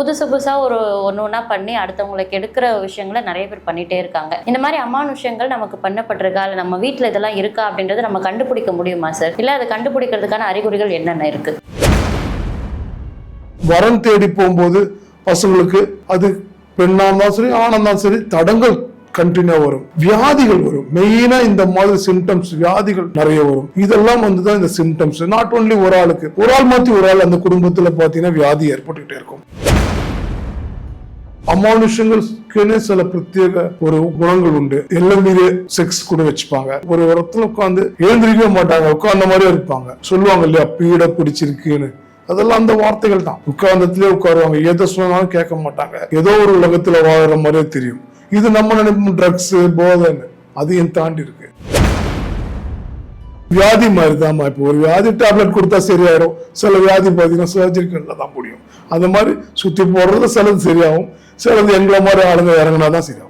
புதுசு புதுசாக ஒரு ஒன்று ஒன்றா பண்ணி அடுத்தவங்களுக்கு எடுக்கிற விஷயங்களை நிறைய பேர் பண்ணிகிட்டே இருக்காங்க. இந்த மாதிரி அமானுஷங்கள் நமக்கு பண்ணப்பட்டிருக்கா? இல்லை நம்ம வீட்டில் இதெல்லாம் இருக்கா? அப்படின்றத நம்ம கண்டுபிடிக்க முடியுமா சார்? இல்லை அதை கண்டுபிடிக்கிறதுக்கான அறிகுறிகள் என்னென்ன இருக்குது வரம் தேடி போகும்போது பசங்களுக்கு அது பெண்ணா இருந்தாலும் சரி ஆணா இருந்தாலும் சரி தடங்கள் கண்டினியூ வரும். வியாதிகள் வரும். மெயினா இந்த மாதிரி சிம்டம்ஸ் வியாதிகள் நிறைய வரும். இதெல்லாம் வந்து தான் இந்த சிம்டம்ஸ் நாட் ஓன்லி ஒரு ஆளுக்கு ஒரு ஆள் மாத்தி ஒரு ஆள் அந்த குடும்பத்துல பாத்தீங்கன்னா வியாதி ஏற்பட்டுக்கிட்டே இருக்கும். அமானுஷங்களுக்குன்னு சில பிரத்யேக ஒரு குணங்கள் உண்டு. எல்லாம் செக்ஸ் கூட வச்சுப்பாங்க. ஒரு இடத்துல உட்காந்து எழுந்திருக்கவே மாட்டாங்க. உட்கார்ந்த மாதிரியே இருப்பாங்க. சொல்லுவாங்க இல்லையா? பீட பிடிச்சிருக்குன்னு. அதெல்லாம் அந்த வார்த்தைகள் தான். உட்கார்ந்ததுலயே உட்காருவாங்க. எதை சொன்னாலும் கேட்க மாட்டாங்க. ஏதோ ஒரு உலகத்துல வாழற மாதிரியே தெரியும். இது நம்ம நினைப்போம் ட்ரக்ஸ் போதைன்னு. அதையும் தாண்டி இருக்கு. வியாதி மாதிரி தான் இப்போ. ஒரு வியாதி டேப்லெட் கொடுத்தா சரியாயிடும் சில வியாதி பார்த்தீங்கன்னா சர்ஜரிக்கல்ல தான் முடியும். அந்த மாதிரி சுத்தி போடுறது சிலது சரியாகும். சிலது எங்களை மாதிரி ஆளுங்க இறங்கினா தான் சரியாகும்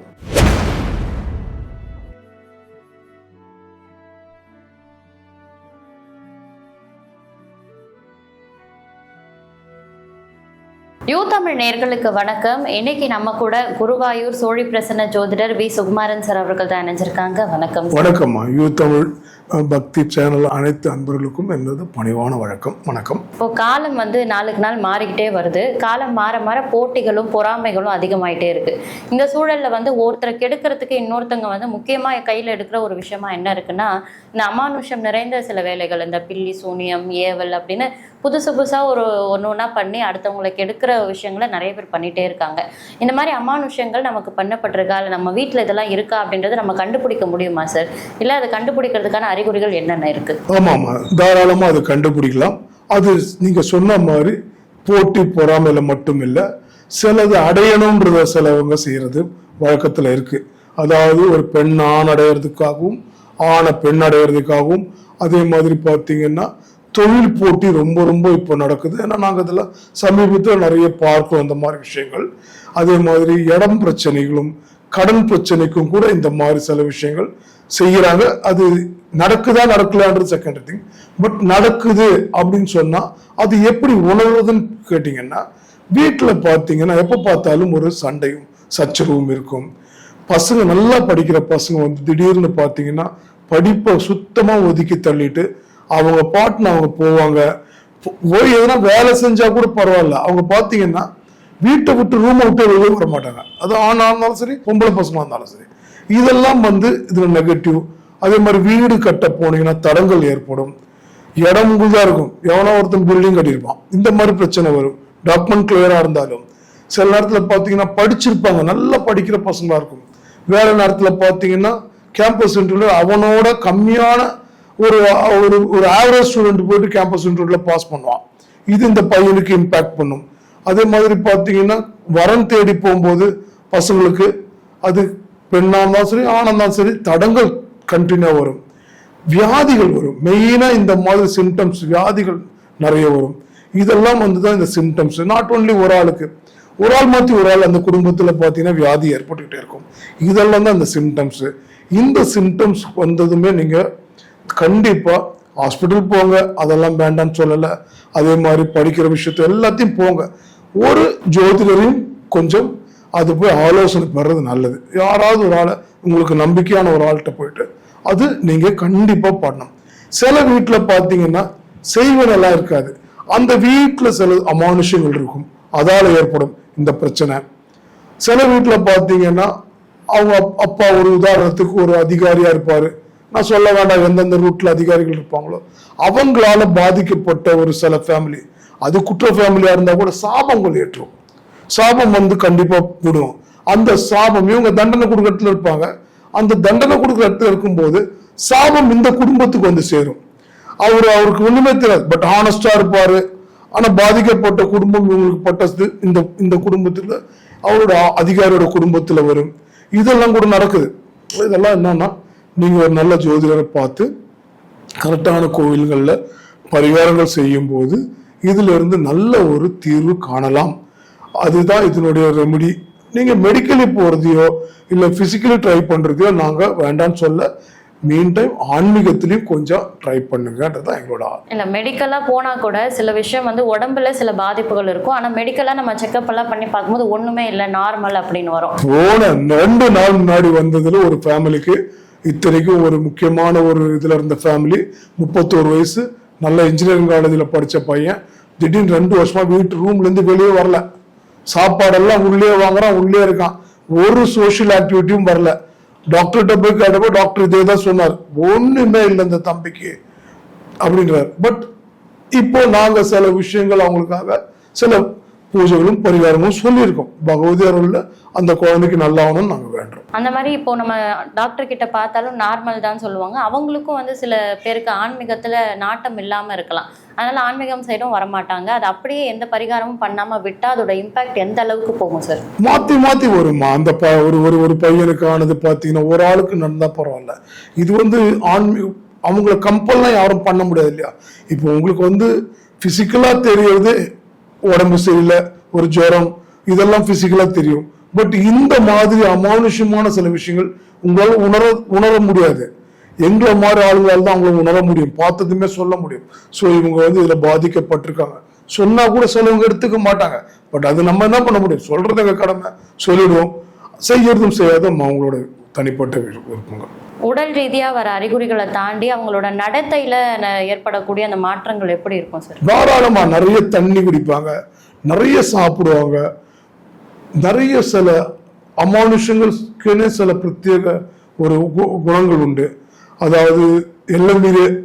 யூ தமிழ் நேர்களுக்கு வணக்கம். இன்னைக்கு நம்ம கூட குருவாயூர் சோழி பிரசன்ன ஜோதிடர் வி. சுகுமாரன் சார் அவர்கள் தான் இணைஞ்சிருக்காங்க. வணக்கம். வணக்கம்மா. யூ தமிழ் பக்தி சேனல் அனைத்து அன்பர்களுக்கும் எனது பணிவான வணக்கம் வணக்கம். இப்போ காலம் வந்து நாளுக்கு நாள் மாறிக்கிட்டே வருது. காலம் மாற மாற போட்டிகளும் பொறாமைகளும் அதிகமாயிட்டே இருக்கு. இந்த சூழல்ல வந்து ஒருத்தரை கெடுக்கிறதுக்கு இன்னொருத்தங்க வந்து முக்கியமா கையில எடுக்கிற ஒரு விஷயமா என்ன இருக்குன்னா இந்த அமானுஷம் நிறைந்த சில வேலைகள் இந்த பில்லி சூனியம் ஏவல் அப்படின்னு புதுசு புதுசாக ஒரு ஒன்று ஒன்றா பண்ணி அடுத்தவங்களை கெடுக்கிற விஷயங்களை நிறைய பேர் பண்ணிட்டே இருக்காங்க. இந்த மாதிரி அமானுஷங்கள் நமக்கு பண்ணப்பட்டிருக்கா? இல்லை நம்ம வீட்டில் இதெல்லாம் இருக்கா அப்படின்றத நம்ம கண்டுபிடிக்க முடியுமா சார்? இல்லை அதை கண்டுபிடிக்கிறதுக்கான அறிகுறிகள் என்னென்ன இருக்கு? ஆமாம்மா தாராளமா அது கண்டுபிடிக்கலாம். அது நீங்க சொன்ன மாதிரி போட்டி பொறாமையில மட்டும் இல்ல சிலது அடையணும்ன்றத சிலவங்க செய்யறது வழக்கத்துல இருக்கு. அதாவது ஒரு பெண் ஆண் அடையிறதுக்காகவும் ஆணை பெண் அடையிறதுக்காகவும் அதே மாதிரி பார்த்தீங்கன்னா தொழில் போட்டி ரொம்ப ரொம்ப இப்போ நடக்குது. ஏன்னா நாங்கள் இதில் சமீபத்தில் நிறைய பார்க்கிறோம் அந்த மாதிரி விஷயங்கள். அதே மாதிரி இடம் பிரச்சனைகளும் கடன் பிரச்சனைக்கும் கூட இந்த மாதிரி சில விஷயங்கள் செய்கிறாங்க. அது நடக்குதா நடக்கலான்றது செகண்ட் திங் பட் நடக்குது அப்படின்னு சொன்னா அது எப்படி உணர்றதுன்னு கேட்டிங்கன்னா வீட்டில் பார்த்தீங்கன்னா எப்போ பார்த்தாலும் ஒரு சண்டையும் சச்சரவும் இருக்கும். பசங்க நல்லா படிக்கிற பசங்க வந்து திடீர்னு பார்த்தீங்கன்னா படிப்பை சுத்தமாக ஒதுக்கி தள்ளிட்டு அவங்க பாட்டுன்னு அவங்க போவாங்க. போய் எதனா வேலை செஞ்சா கூட பரவாயில்ல. அவங்க பார்த்தீங்கன்னா வீட்டை விட்டு ரூமை விட்டு வெளியே வர மாட்டாங்க. அது ஆணாக இருந்தாலும் சரி பொம்பளை பசங்களா இருந்தாலும் சரி. இதெல்லாம் வந்து இதில் நெகட்டிவ் அதே மாதிரி வீடு கட்ட போனீங்கன்னா தடங்கள் ஏற்படும். இடம் உங்களுதாக இருக்கும். எவனோ ஒருத்தன் பில்டிங் கட்டியிருப்பான். இந்த மாதிரி பிரச்சனை வரும். டாக்குமெண்ட் கிளியராக இருந்தாலும். சில நேரத்தில் பார்த்தீங்கன்னா படிச்சிருப்பாங்க. நல்லா படிக்கிற பசங்களாக இருக்கும். வேற நேரத்தில் பார்த்தீங்கன்னா கேம்பஸ் இன்டர்வியூல அவனோட கம்மியான ஒரு ஒரு ஒரு ஆவரேஜ் ஸ்டூடெண்ட் போயிட்டு கேம்பஸ் இன்டர்வியூவில் பாஸ் பண்ணுவான். இது இந்த பையனுக்கு இம்பேக்ட் பண்ணும். அதே மாதிரி பார்த்தீங்கன்னா வரம் தேடி போகும்போது பசங்களுக்கு அது பெண்ணாக இருந்தாலும் சரி ஆணாக இருந்தாலும் சரி தடங்கள் கண்டினியூ வரும். வியாதிகள் வரும். மெயினாக இந்த மாதிரி சிம்டம்ஸ் வியாதிகள் நிறைய வரும். இதெல்லாம் வந்து தான் இந்த சிம்டம்ஸ் நாட் ஓன்லி ஒரு ஆளுக்கு. ஒரு ஆள் மாற்றி ஒரு ஆள் அந்த குடும்பத்தில் பார்த்தீங்கன்னா வியாதி ஏற்பட்டுக்கிட்டே இருக்கும். இதெல்லாம் தான் அந்த சிம்டம்ஸு இந்த சிம்டம்ஸ் வந்ததுமே நீங்கள் கண்டிப்பாக ஹாஸ்பிட்டல் போங்க. அதெல்லாம் வேண்டாம்னு சொல்லலை. அதே மாதிரி படிக்கிற விஷயத்த எல்லாத்தையும் போங்க. ஒரு ஜோதிடரையும் கொஞ்சம் அது போய் ஆலோசனை வர்றது நல்லது. யாராவது ஒரு ஆளை உங்களுக்கு நம்பிக்கையான ஒரு ஆள்கிட்ட போயிட்டு அது நீங்கள் கண்டிப்பாக பண்ணணும். சில வீட்டில் பார்த்தீங்கன்னா செய்வனெல்லாம் இருக்காது. அந்த வீட்டில் சில அமானுஷங்கள் இருக்கும். அதால் ஏற்படும் இந்த பிரச்சனை. சில வீட்டில் பார்த்தீங்கன்னா அவங்க அப்- அப்பா ஒரு உதாரணத்துக்கு ஒரு அதிகாரியாக இருப்பார். நான் சொல்ல வேண்டாம் எந்தெந்த ரூட்டில் அதிகாரிகள் இருப்பாங்களோ. அவங்களால பாதிக்கப்பட்ட ஒரு சில ஃபேமிலி அது குற்ற ஃபேமிலியாக இருந்தால் கூட சாபங்கள் ஏற்றும் சாபம் வந்து கண்டிப்பா விடும். அந்த சாபம் இவங்க தண்டனை கொடுக்குற இடத்துல இருப்பாங்க. அந்த தண்டனை கொடுக்குற இடத்துல இருக்கும்போது சாபம் இந்த குடும்பத்துக்கு வந்து சேரும். அவர் அவருக்கு ஒண்ணுமே தெரியாது. பட் ஹானஸ்டா இருப்பாரு. ஆனா பாதிக்கப்பட்ட குடும்பம் இவங்களுக்கு பட்டது இந்த இந்த குடும்பத்துல அவரோட அதிகாரியோட குடும்பத்துல வரும். இதெல்லாம் கூட நடக்குது. இதெல்லாம் என்னன்னா நீங்க ஒரு நல்ல ஜோதிடரை பார்த்து கரெக்டான கோவில்களில் பரிகாரங்கள் செய்யும் போது இதுல இருந்து நல்ல ஒரு தீர்வு காணலாம். அதுதான் இதனுடைய ரெமெடி நீங்க மெடிக்கலி போறதையோ இல்ல பிசிக்கலி ட்ரை பண்றதையோ நாங்க வேண்டாம்னு சொல்ல மீன் டைம் ஆன்மீகத்திலையும் கொஞ்சம் ட்ரை பண்ணுங்கன்றதுதான் எங்களோட ஆ- இல்ல மெடிக்கலா போனா கூட சில விஷயம் வந்து உடம்புல சில பாதிப்புகள் இருக்கும். ஆனா மெடிக்கலா நம்ம செக்அப் எல்லாம் பண்ணி பார்க்கும்போது ஒண்ணுமே இல்ல நார்மல் அப்படின்னு வரும். போன ரெண்டு நாள் முன்னாடி வந்ததுல ஒரு ஃபேமிலிக்கு இத்தனைக்கும் ஒரு முக்கியமான ஒரு இதுல இருந்த ஃபேமிலி முப்பத்தோரு வயசு நல்ல இன்ஜினியரிங் காலேஜில் படிச்ச பையன். திடீர்னு ரெண்டு வருஷமா வீட்டு ரூம்ல இருந்து வெளியே வரல. சாப்பாடெல்லாம் உள்ளே வாங்குறான் உள்ளே இருக்கான். ஒரு சோஷியல் ஆக்டிவிட்டியும் வரல. டாக்டர்கிட்ட போய் கேட்டப்போ டாக்டர் இதே தான் சொன்னார். ஒன்றுமே இல்லை இந்த தம்பிக்கு அப்படின்றார் பட் இப்போ நாங்கள் சில விஷயங்கள் அவங்களுக்காக சில பூஜைகளும் பரிகாரமும் சொல்லியிருக்கோம். பகவதி அருள்ல அந்த குழந்தைக்கு நல்லாகணும்னு நாங்க வேண்டுறோம். அந்த மாதிரி இப்போ நம்ம டாக்டர் கிட்ட பார்த்தாலும் நார்மல் தான் சொல்லுவாங்க. அவங்களுக்கும் வந்து சில பேருக்கு ஆன்மீகத்துல நாட்டம் இல்லாம இருக்கலாம். அதனால ஆன்மீகம் சைடும் வரமாட்டாங்க. அது அப்படியே எந்த பரிகாரமும் பண்ணாம விட்டா அதோட இம்பாக்ட் எந்த அளவுக்கு போகும் சார் மாத்தி மாத்தி வருமா? அந்த ஒரு ஒரு ஒரு பையனுக்கு ஆனது பார்த்தீங்கன்னா ஒரு ஆளுக்கு நடந்தா பரவாயில்ல. இது வந்து ஆன்மீக அவங்கள கம்பல்லாம் யாரும் பண்ண முடியாது இல்லையா? இப்போ உங்களுக்கு வந்து பிசிக்கலா தெரியறது உடம்பு சரியில்லை ஒரு ஜுரம் இதெல்லாம் பிசிக்கலா தெரியும். பட் இந்த மாதிரி அமானுஷ்யமான சில விஷயங்கள் உங்களால் உணர உணர முடியாது. எங்களை மாதிரி ஆளுங்களால தான் அவங்களை உணர முடியும். பார்த்ததுமே சொல்ல முடியும். ஸோ இவங்க வந்து இதுல பாதிக்கப்பட்டிருக்காங்க. சொன்னா கூட சிலவங்க எடுத்துக்க மாட்டாங்க. பட் அது நம்ம என்ன பண்ண முடியும்? சொல்றது எங்க கடமை. சொல்லிடுவோம். செய்யறதும் செய்யாதும் அவங்களோட தனிப்பட்ட விருப்பங்கள். உடல் ரீதியா வர அறிகுறிகளை தாண்டி அவங்களோட நடத்தையில ந- ஏற்படக்கூடிய அந்த மாற்றங்கள் எப்படி இருக்கும் சார் தாராளமா நிறைய தண்ணி குடிப்பாங்க நிறைய சாப்பிடுவாங்க. நிறைய சில அமானுஷங்களுக்குன்னு சில பிரத்யேக ஒரு கு- குணங்கள் உண்டு. அதாவது எல்லாம்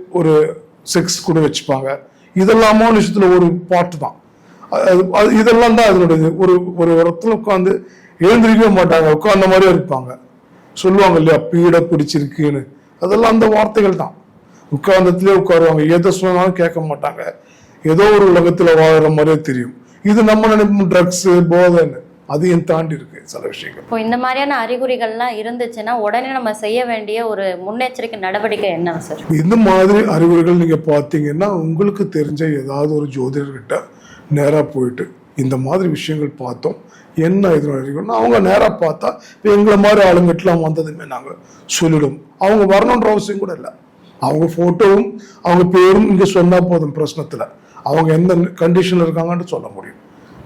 ஒரு செக்ஸ் கூட வச்சுப்பாங்க. இதெல்லாம் அமானுஷத்தில் ஒரு பாட்டு தான். அது- அது இதெல்லாம் தான் அதனுடைய ஒரு ஒரு இடத்துல உட்காந்து எழுந்திருக்கவே மாட்டாங்க உட்காந்த மாதிரியே இருப்பாங்க. சொல்லுவாங்க இல்லையா? பீட பிடிச்சிருக்குன்னு. அதெல்லாம் அந்த வார்த்தைகள் தான். உட்கார்ந்ததுலேயே உட்காருவாங்க. எதை சொன்னாலும் கேட்க மாட்டாங்க. ஏதோ ஒரு உலகத்துல வாழற மாதிரியே தெரியும். இது நம்ம நினைப்போம் ட்ரக்ஸ் போதைன்னு. அதையும் தாண்டி இருக்கு சில விஷயங்கள். இப்போ இந்த மாதிரியான அறிகுறிகள்லாம் இருந்துச்சுன்னா உடனே நம்ம செய்ய வேண்டிய ஒரு முன்னெச்சரிக்கை நடவடிக்கை என்ன சார் இந்த மாதிரி அறிகுறிகள் நீங்க பார்த்தீங்கன்னா உங்களுக்கு தெரிஞ்ச ஏதாவது ஒரு ஜோதிடர்கிட்ட நேரா போயிட்டு இந்த மாதிரி விஷயங்கள் பார்த்தோம். என்ன இது அறிகுறினா அவங்க நேராக பார்த்தா இப்போ எங்களை மாதிரி ஆளுங்கட்டெலாம் வந்ததுமே நாங்கள் சொல்லிடும் அவங்க வரணுன்ற அவசியம் கூட இல்லை. அவங்க ஃபோட்டோவும் அவங்க பேரும் இங்கே சொன்னால் போதும் பிரச்சனத்தில். அவங்க எந்த கண்டிஷனில் இருக்காங்கன்னு சொல்ல முடியும்.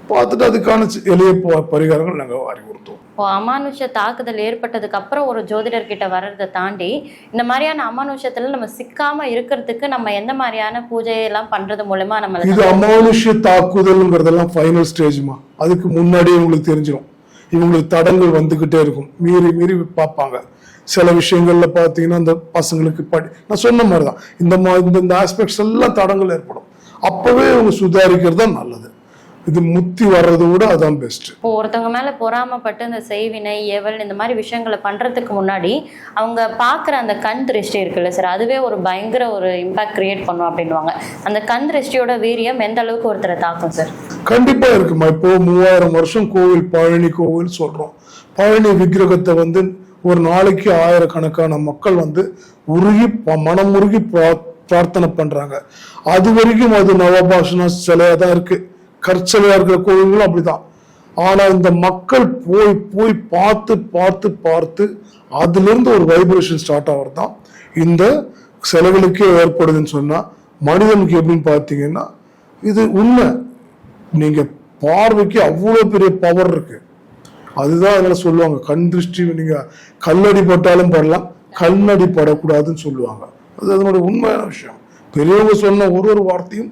பார்த்துட்டு அதுக்கான எளிய பரிகாரங்கள் நாங்கள் அறிவுறுத்துவோம் அமானுஷ தாக்குதல் ஏற்பட்டதுக்கு அப்புறம் ஒரு ஜோதிடர் கிட்ட வர்றதை தாண்டி இந்த மாதிரியான அமானுஷத்துல நம்ம சிக்காம இருக்கிறதுக்கு நம்ம எந்த மாதிரியான பூஜை எல்லாம் பண்றது மூலமா நம்ம இது அமானுஷ்ய தாக்குதல்ங்கிறதெல்லாம் ஃபைனல் ஸ்டேஜ்மா அதுக்கு முன்னாடியே உங்களுக்கு தெரிஞ்சிடும் இவங்களுக்கு தடங்கள் வந்துகிட்டே இருக்கும். மீறி மீறி பார்ப்பாங்க. சில விஷயங்கள்ல பார்த்தீங்கன்னா அந்த பசங்களுக்கு படி நான் சொன்ன மாதிரி தான் இந்த மா- இந்த இந்த ஆஸ்பெக்ட்ஸ் எல்லாம் தடங்கள் ஏற்படும். அப்பவே இவங்க சுதாரிக்கிறது தான் நல்லது. இது முத்தி வர்றதை விட அதான் பெஸ்ட் இப்போ ஒருத்தவங்க மேல பொறாமப்பட்டு இந்த செய்வினை ஏவல் இந்த மாதிரி விஷயங்களை பண்றதுக்கு முன்னாடி அவங்க பார்க்குற அந்த கண் திருஷ்டி இருக்குல்ல சார் அதுவே ஒரு பயங்கர ஒரு இம்பாக்ட் கிரியேட் பண்ணும் அப்படின்வாங்க அந்த கண் திருஷ்டியோட வீரியம் எந்த அளவுக்கு ஒருத்தரை தாக்கும் சார் கண்டிப்பா இருக்குமா? இப்போ மூவாயிரம் வருஷம் கோவில் பழனி கோவில் சொல்றோம். பழனி விக்கிரகத்தை வந்து ஒரு நாளைக்கு ஆயிரக்கணக்கான மக்கள் வந்து உருகி ப- மனம் உருகி பிரா- பிரார்த்தனை பண்றாங்க. அது வரைக்கும் அது நவபாஷண சிலையா தான் இருக்கு. கற்சிலையா இருக்கிற கோவில்களும் அப்படிதான். ஆனா இந்த மக்கள் போய் போய் பார்த்து பார்த்து பார்த்து அதுல இருந்து ஒரு வைப்ரேஷன் ஸ்டார்ட் ஆகிறது தான் இந்த செலவுகளுக்கே ஏற்படுதுன்னு சொன்னா மனிதனுக்கு எப்படின்னு பார்த்தீங்கன்னா இது உண்மை. நீங்க பார்வைக்கு அவ்வளோ பெரிய பவர் இருக்கு. அதுதான் அதில் சொல்லுவாங்க கண் திருஷ்டி நீங்க கல்லடி பட்டாலும் படலாம் கண்ணடி படக்கூடாதுன்னு சொல்லுவாங்க. அது அதனுடைய உண்மையான விஷயம். பெரியவங்க சொன்ன ஒரு ஒரு வார்த்தையும்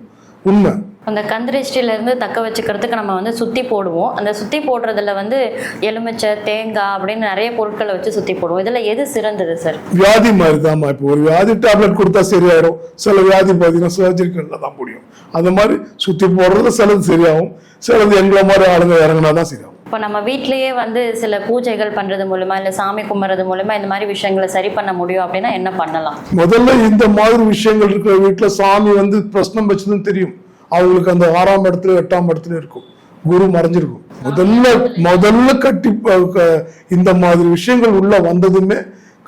உண்மை. அந்த இருந்து தக்க வச்சுக்கிறதுக்கு நம்ம வந்து சுத்தி போடுவோம். அந்த சுத்தி போடுறதுல வந்து எலுமிச்சை தேங்காய் அப்படின்னு நிறைய பொருட்களை வச்சு சுத்தி போடுவோம். இதுல எது சிறந்தது சார் வியாதி மாதிரி தான்மா இப்போ ஒரு வியாதி டேப்லெட் கொடுத்தா சரியாயிடும் சில வியாதி பார்த்தீங்கன்னா சர்ஜரிக்கல்ல தான் முடியும். அந்த மாதிரி சுத்தி போடுறது சிலது சரியாகும். சிலது எங்களை மாதிரி ஆளுங்க இறங்கினா தான் சரியாகும். இப்போ நம்ம வீட்லயே வந்து சில பூஜைகள் பண்றது மூலமா இல்ல சாமி கும்பிட்றது மூலமா இந்த மாதிரி விஷயங்களை சரி பண்ண முடியும் அப்படின்னா என்ன பண்ணலாம்? முதல்ல இந்த மாதிரி விஷயங்கள் இருக்கிற வீட்டுல சாமி வந்து பிரശ്നം வச்சதுன்னு தெரியும். அவங்களுக்கு அந்த ஆறாம் இடத்துல எட்டாம் இடத்துல இருக்கும். குரு மறைஞ்சிருக்கும். முதல்ல முதல்ல கட்டி இந்த மாதிரி விஷயங்கள் உள்ள வந்ததுமே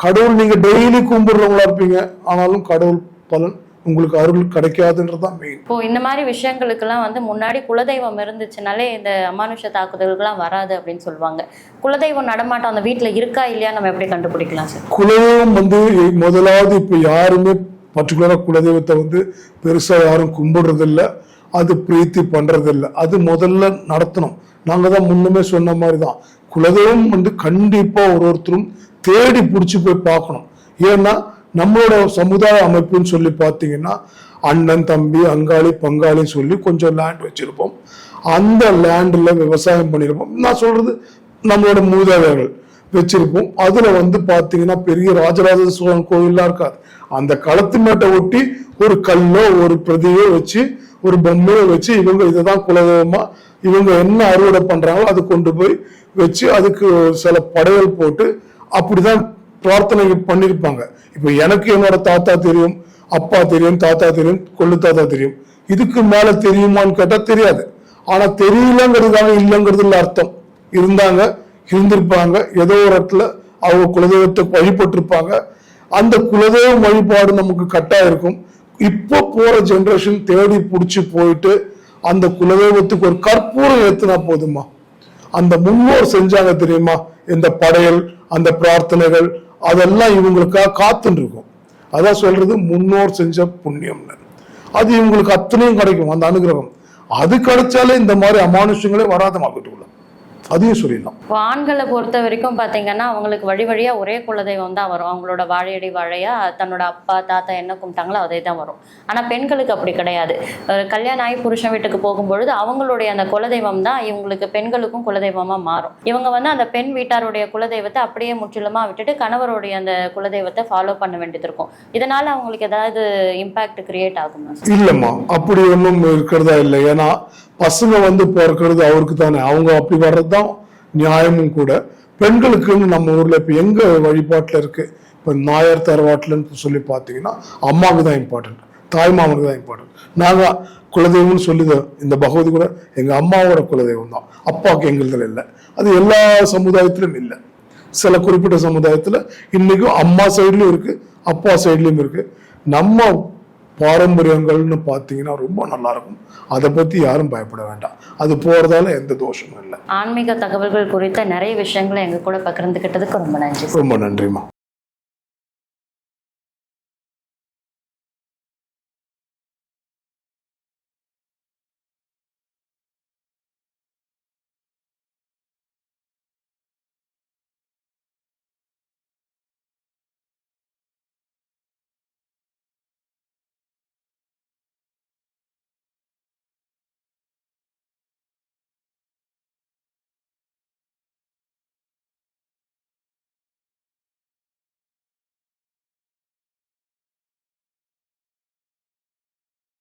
கடவுள் நீங்க டெய்லி கும்பிடுறவங்களா இருப்பீங்க. ஆனாலும் கடவுள் பலன் உங்களுக்கு அருள் கிடைக்காதுன்றது தான் மெயின் இப்போ இந்த மாதிரி விஷயங்களுக்கெல்லாம் வந்து முன்னாடி குலதெய்வம் இருந்துச்சுனாலே இந்த அமானுஷ தாக்குதல்கள்லாம் வராது அப்படின்னு சொல்லுவாங்க. குலதெய்வம் நடமாட்டம் அந்த வீட்டில் இருக்கா இல்லையா? நம்ம எப்படி கண்டுபிடிக்கலாம் சார்? குலதெய்வம் வந்து முதலாவது இப்ப யாருமே பர்டிகுலராக குலதெய்வத்தை வந்து பெருசா யாரும் கும்பிடுறது இல்ல அது பிரீத்தி பண்றது அது முதல்ல நடத்தணும். நாங்க தான் முன்னுமே சொன்ன மாதிரி தான் குலதெய்வம் வந்து கண்டிப்பா ஒரு ஒருத்தரும் தேடி பிடிச்சி போய் பார்க்கணும். ஏன்னா நம்மளோட சமுதாய அமைப்புன்னு சொல்லி பார்த்தீங்கன்னா அண்ணன் தம்பி அங்காளி பங்காளின்னு சொல்லி கொஞ்சம் லேண்ட் வச்சிருப்போம். அந்த லேண்டில் விவசாயம் பண்ணியிருப்போம் நான் சொல்றது நம்மளோட மூதாதையர்கள். வச்சிருப்போம் அதுல வந்து பாத்தீங்கன்னா பெரிய ராஜராஜ சோழன் கோயில்லாம் இருக்காது. அந்த களத்து மேட்டை ஒட்டி ஒரு கல்லோ ஒரு பிரதியோ வச்சு ஒரு பொம்மையோ வச்சு இவங்க இதுதான் குலதெய்வமா இவங்க என்ன அறுவடை பண்றாங்களோ அது கொண்டு போய் வச்சு அதுக்கு சில படையல் போட்டு அப்படிதான் பிரார்த்தனை பண்ணியிருப்பாங்க. இப்போ எனக்கு என்னோட தாத்தா தெரியும் அப்பா தெரியும் தாத்தா தெரியும் கொள்ளு தாத்தா தெரியும். இதுக்கு மேல தெரியுமான்னு கேட்டா தெரியாது. ஆனா தெரியலங்கிறதுக்காக இல்லைங்கிறதுல அர்த்தம். இருந்தாங்க. இருந்திருப்பாங்க. ஏதோ ஒரு இடத்துல அவங்க குலதெய்வத்தை வழிபட்டிருப்பாங்க. அந்த குலதெய்வ வழிபாடு நமக்கு கட்டாக இருக்கும். இப்போ போற ஜென்ரேஷன் தேடி புடிச்சு போயிட்டு அந்த குலதெய்வத்துக்கு ஒரு கற்பூரம் ஏத்துனா போதுமா? அந்த முன்னோர் செஞ்சாங்க தெரியுமா? இந்த படையல் அந்த பிரார்த்தனைகள் அதெல்லாம் இவங்களுக்காக காத்துன்னு இருக்கும் அதான் சொல்றது முன்னோர் செஞ்ச புண்ணியம்னு. அது இவங்களுக்கு அத்தனையும் கிடைக்கும் அந்த அனுகிரகம். அது கிடைச்சாலே இந்த மாதிரி அமானுஷங்களே வராதமா வீட்டுக்குள்ள. அதையும் சொல்லிடலாம். ஆண்களை பொறுத்த வரைக்கும் பார்த்தீங்கன்னா அவங்களுக்கு வழி வழியா ஒரே குலதெய்வம் தான் வரும். அவங்களோட வாழையடி வாழையா தன்னோட அப்பா தாத்தா என்ன கும்பிட்டாங்களோ அதே தான் வரும். ஆனா பெண்களுக்கு அப்படி கிடையாது. ஒரு கல்யாணம் ஆகி புருஷன் வீட்டுக்கு போகும்பொழுது அவங்களுடைய அந்த குலதெய்வம் தான் இவங்களுக்கு பெண்களுக்கும் குலதெய்வமா மாறும். இவங்க வந்து அந்த பெண் வீட்டாருடைய குலதெய்வத்தை அப்படியே முற்றிலுமா விட்டுட்டு கணவருடைய அந்த குலதெய்வத்தை ஃபாலோ பண்ண வேண்டியது இருக்கும். இதனால அவங்களுக்கு ஏதாவது இம்பாக்ட் கிரியேட் ஆகுமா? இல்லம்மா அப்படி ஒன்றும் இருக்கிறதா இல்லை. ஏன்னா பசங்க வந்து பிறக்கிறது அவருக்கு தானே அவங்க அப்படி வர்றது தான் நியாயமும் கூட. பெண்களுக்குன்னு நம்ம ஊர்ல இப்ப எங்க வழிபாட்டில் இருக்கு? இப்ப நாயர் தரவாட்டுலன்னு சொல்லி பார்த்தீங்கன்னா அம்மாவுக்கு தான் இம்பார்ட்டன்ட் தாய்மாமனுக்கு தான் இம்பார்ட்டன்ட் நாங்கள் குலதெய்வம்னு சொல்லி இந்த பகவதி கூட எங்கள் அம்மாவோட குலதெய்வம் தான் அப்பாவுக்கு எங்களுதில் இல்லை. அது எல்லா சமுதாயத்திலும் இல்லை. சில குறிப்பிட்ட சமுதாயத்தில் இன்னைக்கும் அம்மா சைட்லையும் இருக்கு அப்பா சைட்லையும் இருக்கு. நம்ம பாரம்பரியங்கள்னு பார்த்தீங்கன்னா ரொம்ப நல்லா இருக்கும் அதை பத்தி யாரும் பயப்பட வேண்டாம். அது போறதால எந்த தோஷமும் இல்லை. ஆன்மீக தகவல்கள் குறித்த நிறைய விஷயங்களை எங்க கூட பகிர்ந்துக்கிட்டதுக்கு ரொம்ப நன்றி. ரொம்ப நன்றிம்மா.